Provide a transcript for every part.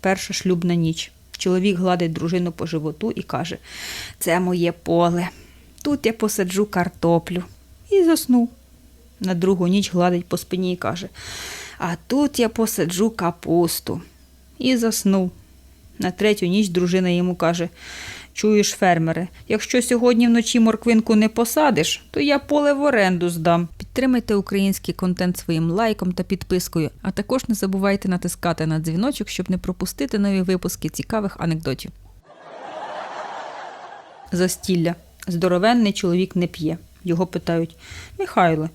Перша шлюбна ніч. Чоловік гладить дружину по животу і каже: Це моє поле. Тут я посаджу картоплю. І заснув. На другу ніч гладить по спині і каже: А тут я посаджу капусту. І заснув. На третю ніч дружина йому каже: Чуєш, фермере, якщо сьогодні вночі морквинку не посадиш, то я поле в оренду здам. Підтримайте український контент своїм лайком та підпискою, а також не забувайте натискати на дзвіночок, щоб не пропустити нові випуски цікавих анекдотів. Застілля. Здоровенний чоловік не п'є. Його питають: Михайле,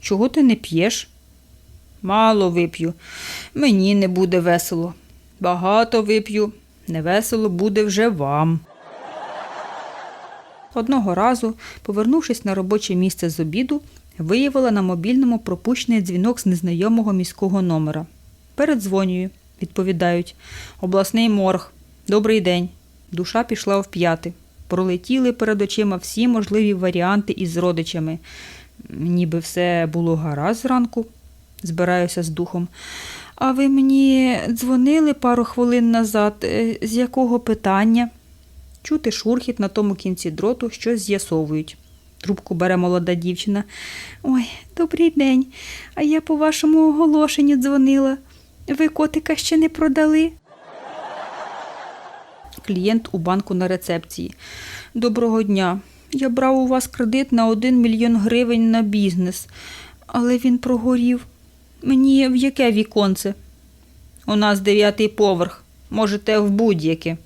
чого ти не п'єш? Мало вип'ю. Мені не буде весело. Багато вип'ю. Невесело буде вже вам. Одного разу, повернувшись на робоче місце з обіду, виявила на мобільному пропущений дзвінок з незнайомого міського номера. Передзвонюю, відповідають. Обласний морг. Добрий день. Душа пішла в п'яти. Пролетіли перед очима всі можливі варіанти із родичами. Ніби все було гаразд зранку. Збираюся з духом. А ви мені дзвонили пару хвилин назад. Е, З якого питання? Чути шурхіт на тому кінці дроту, щось з'ясовують. Трубку бере молода дівчина. Ой, добрий день. А я по вашому оголошенню дзвонила. Ви котика ще не продали? Клієнт у банку на рецепції. Доброго дня. Я брав у вас кредит на 1 мільйон гривень на бізнес, але він прогорів. Мені в яке віконце? У нас дев'ятий поверх. Можете в будь-яке.